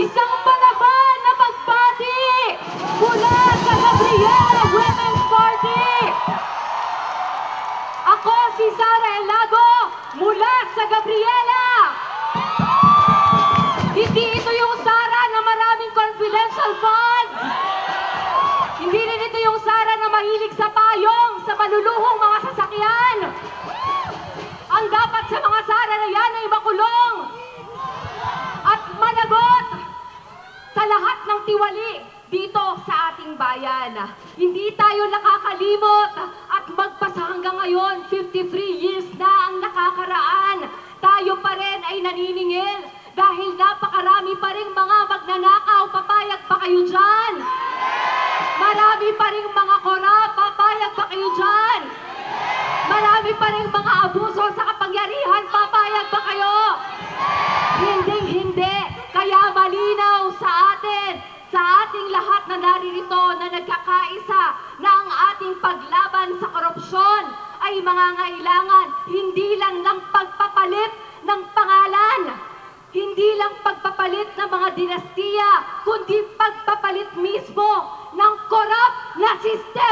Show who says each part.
Speaker 1: Isang palaban na pagbati mula sa Gabriela Women's Party. Ako si Sara Elago mula sa Gabriela. Hindi ito yung Sara na maraming confidential funds. Hindi rin ito yung Sara na mahilig sa payong, sa maluluhong mga lahat ng tiwali dito sa ating bayan. Hindi tayo nakakalimot at magpasa hanggang ngayon, 53 years na ang nakakaraan. Tayo pa rin ay naniningil dahil napakarami pa rin mga magnanakaw. Papayag pa kayo dyan? Marami pa rin mga korap. Papayag pa kayo dyan? Marami pa rin mga abuso sa kapangyarihan. Papayag ba kayo? Hindi, hindi. Kaya malinaw sa atin, sa ating lahat na naririto na nagkakaisa na ang ating paglaban sa korupsyon ay mangangailangan hindi lang ng pagpapalit ng pangalan, hindi lang pagpapalit ng mga dinastiya, kundi pagpapalit mismo ng korap na sistema!